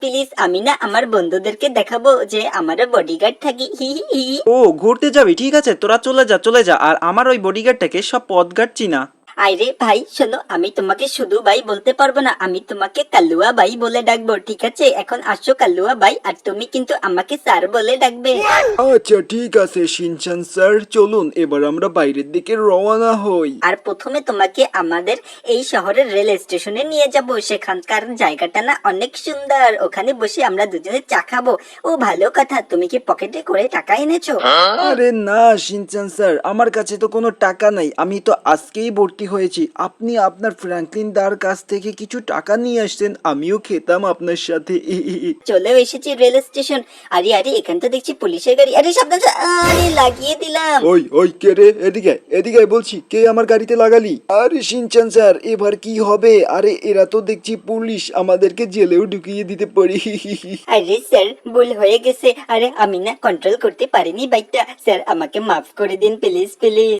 Please, আমি না আমার বন্ধুদেরকে দেখাবো যে আমারও বডিগার্ড থাকি। হি। ও, ঘুরতে যাবি, ঠিক আছে? তোরা চলে যা চলে যা। আর আমার ওই বডিগার্ডটাকে সব পথ গার্ড চিনা। আরে ভাই শোনো আমি তোমাকে শুধু ভাই বলতে পারব না আমি তোমাকে কালুয়া ভাই বলে ডাকবো ঠিক আছে? এখন আসো কালুয়া ভাই আর তুমি কিন্তু আমাকে স্যার বলে ডাকবে। আচ্ছা ঠিক আছে শিনচান স্যার চলুন এবার আমরা বাইরের দিকে রওনা হই। আর প্রথমে তোমাকে আমাদের এই শহরের রেল স্টেশনে নিয়ে যাব সেখানকার জায়গাটা না অনেক সুন্দর ওখানে বসে আমরা দুজনে চা খাব। ও ভালো কথা তুমি কি পকেটে করে টাকা এনেছো? আরে না শিনচান স্যার আমার কাছে তো কোনো টাকা নাই আমি তো আজকেই ভর্তি হয়েছি। আপনি আপনার ফ্র্যাঙ্কলিন দার কাছ থেকে কিছু টাকা নিয়ে আসছেন আমিও খেতাম আপনার সাথে। চলেও এসেছি রেল স্টেশন। আরে আরে এখান তো দেখছি পুলিশের গাড়ি। আরে সাবধান আরে লাগিয়ে দিলাম। ওই ওই কে রে? এদিকে এদিকে বলছি কে আমার গাড়িতে লাগালি? আরে শিনচান স্যার এবার কি হবে? আরে এরা তো দেখছি পুলিশ আমাদেরকে জেলেও ঢুকিয়ে দিতে পারি। আরে স্যার ভুল হয়ে গেছে। আরে আমি না কন্ট্রোল করতে পারিনি বাইকটা স্যার আমাকে মাফ করে দিন প্লিজ প্লিজ